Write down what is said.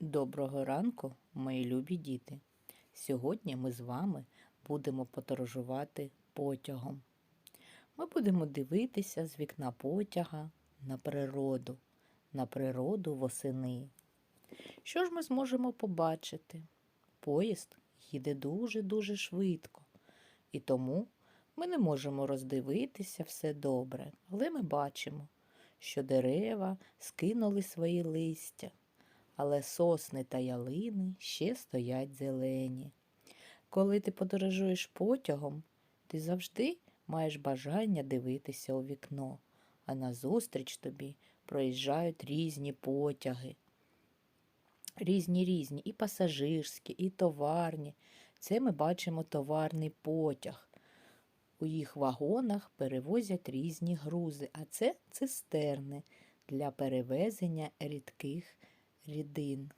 Доброго ранку, мої любі діти. Сьогодні ми з вами будемо подорожувати потягом. Ми будемо дивитися з вікна потяга на природу, на природу восени. Що ж ми зможемо побачити? Поїзд їде дуже-дуже швидко, і тому ми не можемо роздивитися все добре, але ми бачимо, що дерева скинули свої листя але сосни та ялини ще стоять зелені. Коли ти подорожуєш потягом, ти завжди маєш бажання дивитися у вікно, а назустріч тобі проїжджають різні потяги. Різні різні, і пасажирські, і товарні. Це ми бачимо товарний потяг. У їх вагонах перевозять різні грузи, а це цистерни для перевезення рідких рідин.